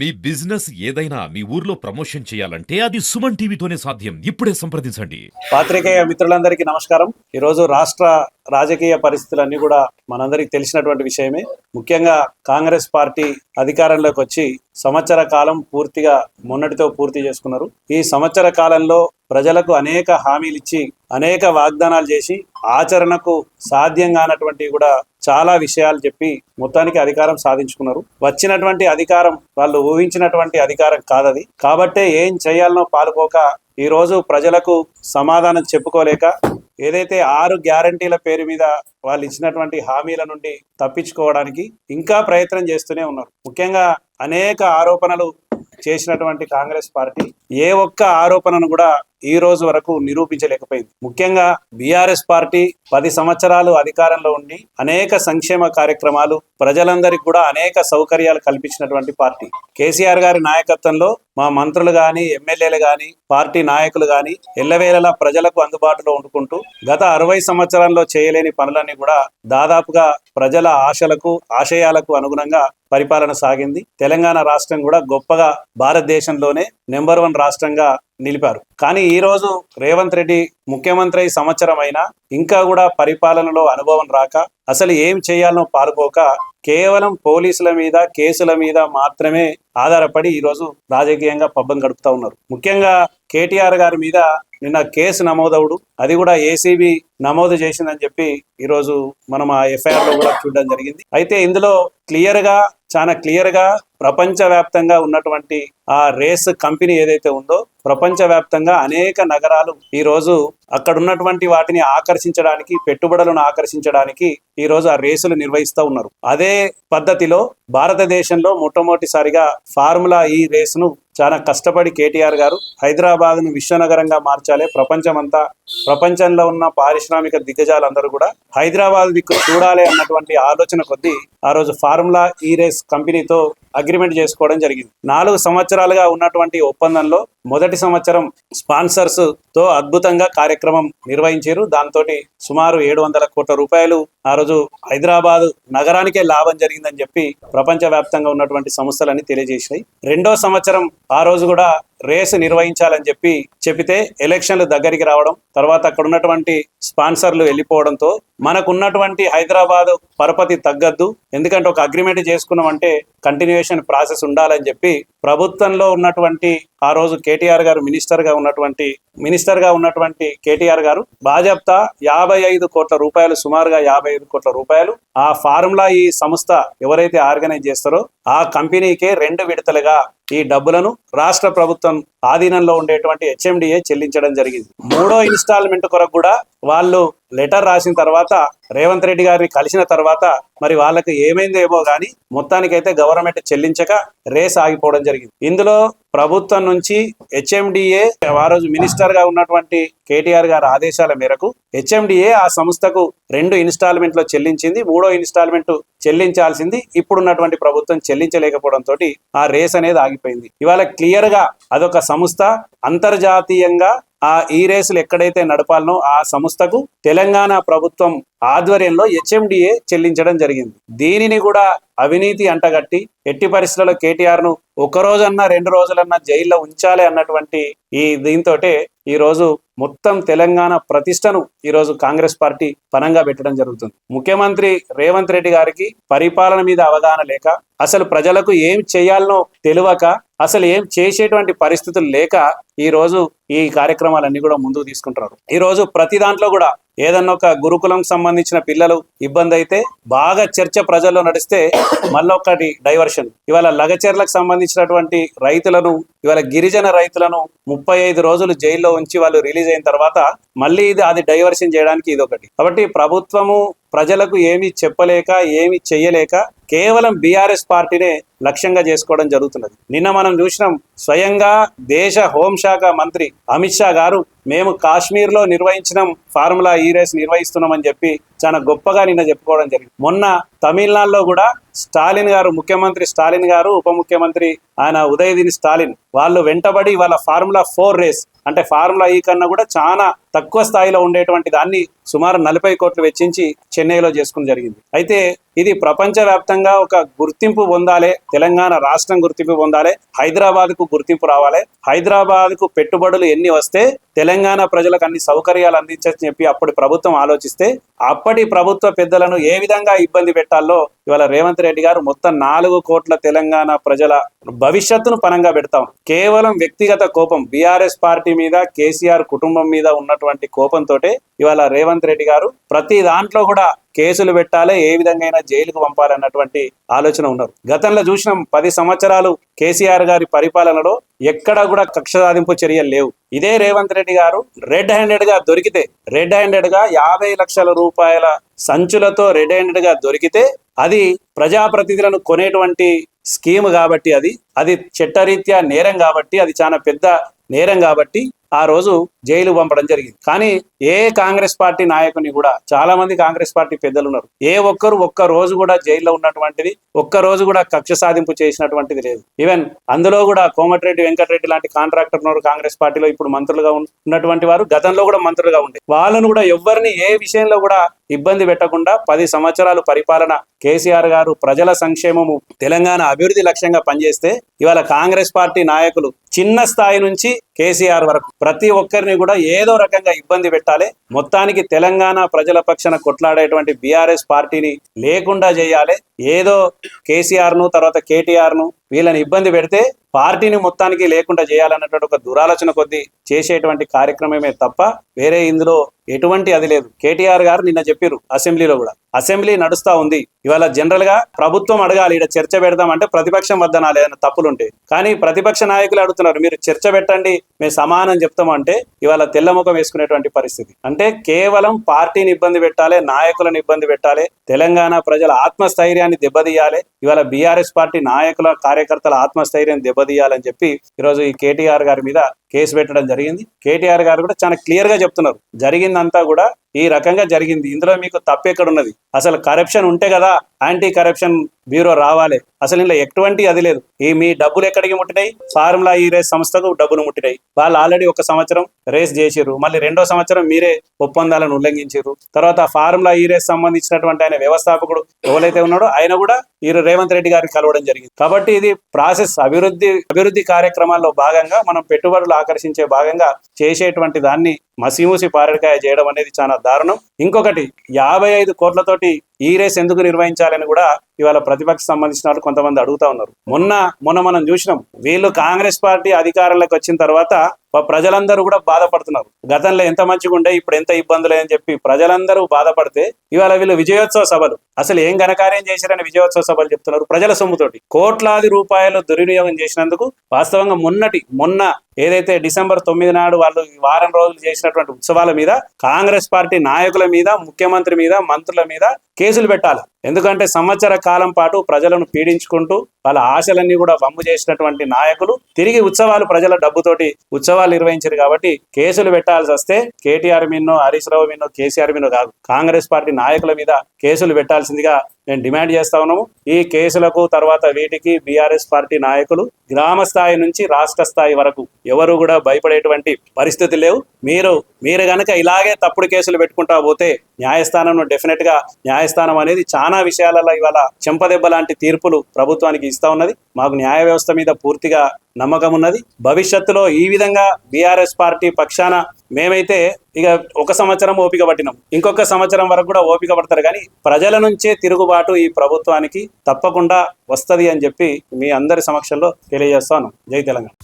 మీ business ఏదైనా మీ ఊర్లో promotion చేయాలంటే అది సుమన్ టీవీతోనే సాధ్యం. ఇప్పుడే సంప్రదించండి. పాత్రికేయ మిత్రులందరికీ నమస్కారం. ఈరోజు రాష్ట్ర రాజకీయ పరిస్థితులన్నీ కూడా మనందరికీ తెలిసినటువంటి విషయమే. ముఖ్యంగా కాంగ్రెస్ పార్టీ అధికారంలోకి వచ్చి సంవత్సర కాలం పూర్తిగా మొన్నటితో పూర్తి చేసుకున్నారు. ఈ సంవత్సర కాలంలో ప్రజలకు అనేక హామీలు ఇచ్చి అనేక వాగ్దానాలు చేసి ఆచరణకు సాధ్యం కానటువంటివి కూడా చాలా విషయాలు చెప్పి మొత్తానికి అధికారం సాధించుకున్నారు. వచ్చినటువంటి అధికారం వాళ్ళు ఊహించినటువంటి అధికారం కాదది. కాబట్టే ఏం చేయాలనో పాలుపోక ఈ రోజు ప్రజలకు సమాధానం చెప్పుకోలేక ఏదైతే ఆరు గ్యారంటీల పేరు మీద వాళ్ళు ఇచ్చినటువంటి హామీల నుండి తప్పించుకోవడానికి ఇంకా ప్రయత్నం చేస్తూనే ఉన్నారు. ముఖ్యంగా అనేక ఆరోపణలు చేసినటువంటి కాంగ్రెస్ పార్టీ ఏ ఒక్క ఆరోపణను కూడా ఈ రోజు వరకు నిరూపించలేకపోయింది. ముఖ్యంగా బీఆర్ఎస్ పార్టీ పది సంవత్సరాలు అధికారంలో ఉండి అనేక సంక్షేమ కార్యక్రమాలు ప్రజలందరికీ కూడా అనేక సౌకర్యాలు కల్పించినటువంటి పార్టీ. కేసీఆర్ గారి నాయకత్వంలో మా మంత్రులు గాని ఎమ్మెల్యేలు గాని పార్టీ నాయకులు గాని ఎల్లవేళలా ప్రజలకు అందుబాటులో ఉండుకుంటూ గత అరవై సంవత్సరాల్లో చేయలేని పనులన్నీ కూడా దాదాపుగా ప్రజల ఆశలకు ఆశయాలకు అనుగుణంగా పరిపాలన సాగింది. తెలంగాణ రాష్ట్రం కూడా గొప్పగా భారతదేశంలోనే నెంబర్ వన్ రాష్ట్రంగా నిలిపారు. కానీ ఈ రోజు రేవంత్ రెడ్డి ముఖ్యమంత్రి అయి సంవత్సరం అయినా ఇంకా కూడా పరిపాలనలో అనుభవం రాక అసలు ఏం చేయాలనో పాల్పోక కేవలం పోలీసుల మీద కేసుల మీద మాత్రమే ఆధారపడి ఈ రోజు రాజకీయంగా పబ్బం గడుపుతా ఉన్నారు. ముఖ్యంగా కేటీఆర్ గారి మీద నిన్న కేసు నమోదవుడు అది కూడా ఏసీబీ నమోదు చేసిందని చెప్పి ఈ రోజు మనం ఆ ఎఫ్ఐఆర్లో కూడా చూడడం జరిగింది. అయితే ఇందులో క్లియర్గా చాలా క్లియర్గా ప్రపంచ వ్యాప్తంగా ఉన్నటువంటి ఆ రేస్ కంపెనీ ఏదైతే ఉందో ప్రపంచ వ్యాప్తంగా అనేక నగరాలు ఈ రోజు అక్కడ ఉన్నటువంటి వాటిని ఆకర్షించడానికి పెట్టుబడులను ఆకర్షించడానికి ఈ రోజు ఆ రేసులు నిర్వహిస్తూ ఉన్నారు. అదే పద్ధతిలో భారతదేశంలో మొట్టమొదటిసారిగా ఫార్ములా ఈ రేసును చాలా కష్టపడి కేటీఆర్ గారు హైదరాబాద్ను విశ్వనగరంగా మార్చాలి. ప్రపంచమంతా ప్రపంచంలో ఉన్న పారిశ్రామిక దిగ్గజాలందరూ కూడా హైదరాబాద్ దిక్కు చూడాలి అన్నటువంటి ఆలోచన కొద్దీ ఆ రోజు ఫార్ములా ఈ రేస్ కంపెనీతో అగ్రిమెంట్ చేసుకోవడం జరిగింది. నాలుగు సంవత్సరాలుగా ఉన్నటువంటి ఒప్పందంలో మొదటి సంవత్సరం స్పాన్సర్స్తో అద్భుతంగా కార్యక్రమం నిర్వహించారు. దాంతో సుమారు ఏడు వందల కోట్ల రూపాయలు ఆ రోజు హైదరాబాద్ నగరానికే లాభం జరిగిందని చెప్పి ప్రపంచ వ్యాప్తంగా ఉన్నటువంటి సంస్థలన్నీ తెలియజేసినాయి. రెండో సంవత్సరం ఆ రోజు కూడా రేసు నిర్వహించాలని చెప్పి చెబితే ఎలక్షన్లు దగ్గరికి రావడం తర్వాత అక్కడ ఉన్నటువంటి స్పాన్సర్లు వెళ్ళిపోవడంతో మనకు ఉన్నటువంటి హైదరాబాద్ పరపతి తగ్గద్దు. ఎందుకంటే ఒక అగ్రిమెంట్ చేసుకున్నామంటే కంటిన్యూషన్ ప్రాసెస్ ఉండాలని చెప్పి ప్రభుత్వంలో ఉన్నటువంటి ఆ రోజు కేటీఆర్ గారు మినిస్టర్గా ఉన్నటువంటి మినిస్టర్గా ఉన్నటువంటి కేటీఆర్ గారు బాజప్తా యాభై ఐదు కోట్ల రూపాయలు సుమారుగా యాభై ఐదు కోట్ల రూపాయలు ఆ ఫార్ములా ఈ సంస్థ ఎవరైతే ఆర్గనైజ్ చేస్తారో ఆ కంపెనీకే రెండు విడతలుగా ఈ డబ్బులను రాష్ట్ర ప్రభుత్వం ఆధీనంలో ఉండేటువంటి హెచ్ఎండిఏ చెల్లించడం జరిగింది. మూడో ఇన్స్టాల్మెంట్ కొరకు కూడా వాళ్ళు లెటర్ రాసిన తర్వాత రేవంత్ రెడ్డి గారిని కలిసిన తర్వాత మరి వాళ్ళకి ఏమైందేమో కానీ గానీ మొత్తానికైతే గవర్నమెంట్ చెల్లించక రేస్ ఆగిపోవడం జరిగింది. ఇందులో ప్రభుత్వం నుంచి హెచ్ఎండిఏ ఆ రోజు మినిస్టర్గా ఉన్నటువంటి కేటీఆర్ గారి ఆదేశాల మేరకు హెచ్ఎండిఏ ఆ సంస్థకు రెండు ఇన్స్టాల్మెంట్లో చెల్లించింది మూడో ఇన్స్టాల్మెంట్ చెల్లించాల్సింది. ఇప్పుడున్నటువంటి ప్రభుత్వం చెల్లించలేకపోవడంతో ఆ రేస్ అనేది ఆగిపోయింది. ఇవాళ క్లియర్గా అదొక సంస్థ అంతర్జాతీయంగా ఆ ఈ రేసులు ఎక్కడైతే నడపాలనో ఆ సంస్థకు తెలంగాణ ప్రభుత్వం ఆధ్వర్యంలో హెచ్ఎండిఏ చెల్లించడం జరిగింది. దీనిని కూడా అవినీతి అంటగట్టి ఎట్టి పరిస్థితుల్లో కేటీఆర్ను ఒక రోజన్నా రెండు రోజులన్నా జైల్లో ఉంచాలి అన్నటువంటి ఈ దీంతో ఈరోజు రోజు మొత్తం తెలంగాణ ప్రతిష్టను ఈ రోజు కాంగ్రెస్ పార్టీ పనంగా పెట్టడం జరుగుతుంది. ముఖ్యమంత్రి రేవంత్ రెడ్డి గారికి పరిపాలన మీద అవగాహన లేక అసలు ప్రజలకు ఏం చేయాలనో తెలియక అసలు ఏం చేసేటువంటి పరిస్థితులు లేక ఈ రోజు ఈ కార్యక్రమాలన్నీ కూడా ముందుకు తీసుకుంటున్నారు. ఈ రోజు ప్రతి దాంట్లో కూడా ఏదన్నా ఒక గురుకులం సంబంధించిన పిల్లలు ఇబ్బంది అయితే బాగా చర్చ ప్రజల్లో నడిస్తే మళ్ళొక్కటి డైవర్షన్. ఇవాళ లగచర్లకు సంబంధించినటువంటి రైతులను ఇవాళ గిరిజన రైతులను ముప్పై ఐదు రోజులు జైల్లో ఉంచి వాళ్ళు రిలీజ్ అయిన తర్వాత మళ్ళీ ఇది అది డైవర్షన్ చేయడానికి ఇది ఒకటి కాబట్టి ప్రభుత్వము ప్రజలకు ఏమీ చెప్పలేక ఏమీ చెయ్యలేక కేవలం బీఆర్ఎస్ పార్టీనే లక్ష్యంగా చేసుకోవడం జరుగుతున్నది. నిన్న మనం చూసినాం స్వయంగా దేశ హోంశాఖ మంత్రి అమిత్ షా గారు మేము కాశ్మీర్లో ఫార్ములా ఈ రేస్ నిర్వహిస్తున్నామని చెప్పి చాలా గొప్పగా నిన్న చెప్పుకోవడం జరిగింది. మొన్న తమిళనాడులో కూడా స్టాలిన్ గారు ముఖ్యమంత్రి స్టాలిన్ గారు ఉప ముఖ్యమంత్రి ఆయన ఉదయదిని స్టాలిన్ వాళ్ళు వెంటబడి వాళ్ళ ఫార్ములా ఫోర్ రేస్ అంటే ఫార్ములా ఈ కన్నా కూడా చాలా తక్కువ స్థాయిలో ఉండేటువంటి దాన్ని సుమారు నలభై కోట్లు వెచ్చించి చెన్నైలో చేసుకుని జరిగింది. అయితే ఇది ప్రపంచవ్యాప్తంగా ఒక గుర్తింపు పొందాలి తెలంగాణ రాష్ట్రం గుర్తింపు పొందాలి హైదరాబాద్కు గుర్తింపు రావాలి. హైదరాబాద్కు పెట్టుబడులు ఎన్ని వస్తే తెలంగాణ ప్రజలకు అన్ని సౌకర్యాలు అందించని చెప్పి అప్పటి ప్రభుత్వం ఆలోచిస్తే అప్పటి ప్రభుత్వ పెద్దలను ఏ విధంగా ఇబ్బంది పెట్టాలో ఇవాళ రేవంత్ రెడ్డి గారు మొత్తం నాలుగు కోట్ల తెలంగాణ ప్రజల భవిష్యత్తును పనంగా పెడతాం. కేవలం వ్యక్తిగత కోపం బీఆర్ఎస్ పార్టీ మీద కేసీఆర్ కుటుంబం మీద ఉన్నటువంటి కోపంతో ఇవాళ రేవంత్ రెడ్డి గారు ప్రతి దాంట్లో కూడా కేసులు పెట్టాలి ఏ విధంగా జైలుకు పంపాలన్నటువంటి ఆలోచన ఉన్నారు. గతంలో చూసినాం పది సంవత్సరాలు కేసీఆర్ గారి పరిపాలనలో ఎక్కడ కూడా కక్ష సాధింపు చర్యలు లేవు. ఇదే రేవంత్ రెడ్డి గారు రెడ్ హ్యాండెడ్గా దొరికితే రెడ్ హ్యాండెడ్గా యాభై లక్షల రూపాయల సంచులతో రెడ్ హ్యాండెడ్గా దొరికితే అది ప్రజాప్రతినిధులను కొనేటువంటి స్కీమ్ కాబట్టి అది అది చట్టరీత్యా నేరం కాబట్టి అది చాలా పెద్ద నేరం కాబట్టి ఆ రోజు జైలు పంపడం జరిగింది. కానీ ఏ కాంగ్రెస్ పార్టీ నాయకుని కూడా చాలా మంది కాంగ్రెస్ పార్టీ పెద్దలు ఉన్నారు. ఏ ఒక్కరు ఒక్క రోజు కూడా జైల్లో ఉన్నటువంటిది ఒక్క రోజు కూడా కక్ష సాధింపు చేసినటువంటిది లేదు. ఈవెన్ అందులో కూడా కోమటిరెడ్డి వెంకటరెడ్డి లాంటి కాంట్రాక్టర్ ఉన్నారు కాంగ్రెస్ పార్టీలో ఇప్పుడు మంత్రులుగా ఉన్నటువంటి వారు గతంలో కూడా మంత్రులుగా ఉండే. వాళ్ళను కూడా ఎవరిని ఏ విషయంలో కూడా ఇబ్బంది పెట్టకుండా పది సంవత్సరాలు పరిపాలన కేసీఆర్ గారు ప్రజల సంక్షేమము తెలంగాణ అభివృద్ధి లక్ష్యంగా పనిచేస్తే ఇవాళ కాంగ్రెస్ పార్టీ నాయకులు చిన్న స్థాయి నుంచి కేసీఆర్ వరకు ప్రతి ఒక్కరిని కూడా ఏదో రకంగా ఇబ్బంది పెట్టాలి. మొత్తానికి తెలంగాణ ప్రజల పక్షాన కొట్లాడేటువంటి బీఆర్ఎస్ పార్టీని లేకుండా చేయాలి. ఏదో కేసీఆర్ను తర్వాత కేటీఆర్ను వీళ్ళని ఇబ్బంది పెడితే పార్టీని మొత్తానికి లేకుండా చేయాలన్నటువంటి ఒక దురాలోచన కొద్దీ చేసేటువంటి కార్యక్రమమే తప్ప వేరే ఇందులో ఎటువంటి అది లేదు. కేటీఆర్ గారు నిన్న చెప్పారు అసెంబ్లీలో కూడా. అసెంబ్లీ నడుస్తా ఉంది. ఇవాళ జనరల్గా ప్రభుత్వం అడగాలి ఇక్కడ చర్చ పెడదామంటే ప్రతిపక్షం వద్దనాలి ఏదైనా తప్పులుంటే. కానీ ప్రతిపక్ష నాయకులు అడుగుతున్నారు మీరు చర్చ పెట్టండి మేము సమానం చెప్తామంటే ఇవాళ తెల్లముఖం వేసుకునేటువంటి పరిస్థితి. అంటే కేవలం పార్టీని ఇబ్బంది పెట్టాలి నాయకులను ఇబ్బంది పెట్టాలి తెలంగాణ ప్రజల ఆత్మస్థైర్యాన్ని దెబ్బతీయాలి ఇవాళ బీఆర్ఎస్ పార్టీ నాయకుల కార్యకర్తల ఆత్మస్థైర్యం దెబ్బతీయాలని చెప్పి ఈరోజు ఈ కేటీఆర్ గారి మీద కేసు పెట్టడం జరిగింది. కేటీఆర్ గారు కూడా చాలా క్లియర్గా చెప్తున్నారు. జరిగిందంతా కూడా ఈ రకంగా జరిగింది. ఇందులో మీకు తప్పు ఎక్కడ ఉన్నది అసలు కరప్షన్ ఉంటే కదా యాంటీ కరప్షన్ బ్యూరో రావాలి. అసలు ఇందులో ఎటువంటి అది లేదు. ఈ మీ డబ్బులు ఎక్కడికి ముట్టినాయి? ఫార్ములా ఈ రేస్ సంస్థకు డబ్బులు ముట్టినాయి. వాళ్ళు ఆల్రెడీ ఒక సంవత్సరం రేస్ చేసిర్రు. మళ్ళీ రెండో సంవత్సరం మీరే ఒప్పందాలను ఉల్లంఘించారు తర్వాత ఫార్ములా ఈ రేస్ సంబంధించినటువంటి ఆయన వ్యవస్థాపకుడు ఎవరైతే ఉన్నాడో ఆయన కూడా ఈ రేవంత్ రెడ్డి గారికి కలవడం జరిగింది. కాబట్టి ఇది ప్రాసెస్ అభివృద్ధి అభివృద్ధి కార్యక్రమాల్లో భాగంగా మనం పెట్టుబడులు ఆకర్షించే భాగంగా చేసేటువంటి దాన్ని మసిమూసి పారడికాయ చేయడం అనేది చాలా దారుణం. ఇంకొకటి యాభై ఐదు కోట్లతోటి ఈ రేస్ ఎందుకు నిర్వహించాలని కూడా ఇవాళ ప్రతిపక్ష సంబంధించిన వాళ్ళు కొంతమంది అడుగుతా ఉన్నారు. మొన్న మొన్న మనం చూసినాం. వీళ్ళు కాంగ్రెస్ పార్టీ అధికారంలోకి వచ్చిన తర్వాత ప్రజలందరూ కూడా బాధపడుతున్నారు. గతంలో ఎంత మంచిగా ఉండే ఇప్పుడు ఎంత ఇబ్బందులే అని చెప్పి ప్రజలందరూ బాధపడితే ఇవాళ వీళ్ళు విజయోత్సవ సభలు. అసలు ఏం ఘనకార్యం చేశారని విజయోత్సవ సభలు చెప్తున్నారు ప్రజల సొమ్ముతోటి. కోట్లాది రూపాయలు దుర్వినియోగం చేసినందుకు వాస్తవంగా మొన్నటి మొన్న ఏదైతే డిసెంబర్ తొమ్మిది నాడు వాళ్ళు ఈ వారం రోజులు చేసినటువంటి ఉత్సవాల మీద కాంగ్రెస్ పార్టీ నాయకుల మీద ముఖ్యమంత్రి మీద మంత్రుల మీద కేసులు పెట్టాలి. ఎందుకంటే సంవత్సర కాలం పాటు ప్రజలను పీడించుకుంటూ వాళ్ళ ఆశలన్నీ కూడా వమ్ము చేసినటువంటి నాయకులు తిరిగి ఉత్సవాలు ప్రజల డబ్బుతోటి ఉత్సవాలు నిర్వహించారు కాబట్టి కేసులు పెట్టాల్సి వస్తే కేటీఆర్ మీనో హరీష్ రావు మీనో కేసీఆర్ మీనో కాదు కాంగ్రెస్ పార్టీ నాయకుల మీద కేసులు పెట్టాల్సిందిగా నేను డిమాండ్ చేస్తా ఉన్నాము. ఈ కేసులకు తర్వాత వీటికి బీఆర్ఎస్ పార్టీ నాయకులు గ్రామ స్థాయి నుంచి రాష్ట్ర స్థాయి వరకు ఎవరు కూడా భయపడేటువంటి పరిస్థితి లేవు. మీరు మీరు గనక ఇలాగే తప్పుడు కేసులు పెట్టుకుంటా పోతే న్యాయస్థానం డెఫినెట్గా న్యాయస్థానం అనేది చాలా విషయాలలో ఇవాళ చెంపదెబ్బ లాంటి తీర్పులు ప్రభుత్వానికి ఇస్తా ఉన్నది. మాకు న్యాయ వ్యవస్థ మీద పూర్తిగా నమ్మకం ఉన్నది భవిష్యత్తులో ఈ విధంగా బీఆర్ఎస్ పార్టీ పక్షాన మేమైతే ఇక ఒక సంవత్సరం ఓపిక పట్టినాం. ఇంకొక సంవత్సరం వరకు కూడా ఓపిక పడతారు కానీ ప్రజల నుంచే తిరుగుబాటు ఈ ప్రభుత్వానికి తప్పకుండా వస్తది అని చెప్పి మీ అందరి సమక్షంలో తెలియజేస్తాను. జై తెలంగాణ.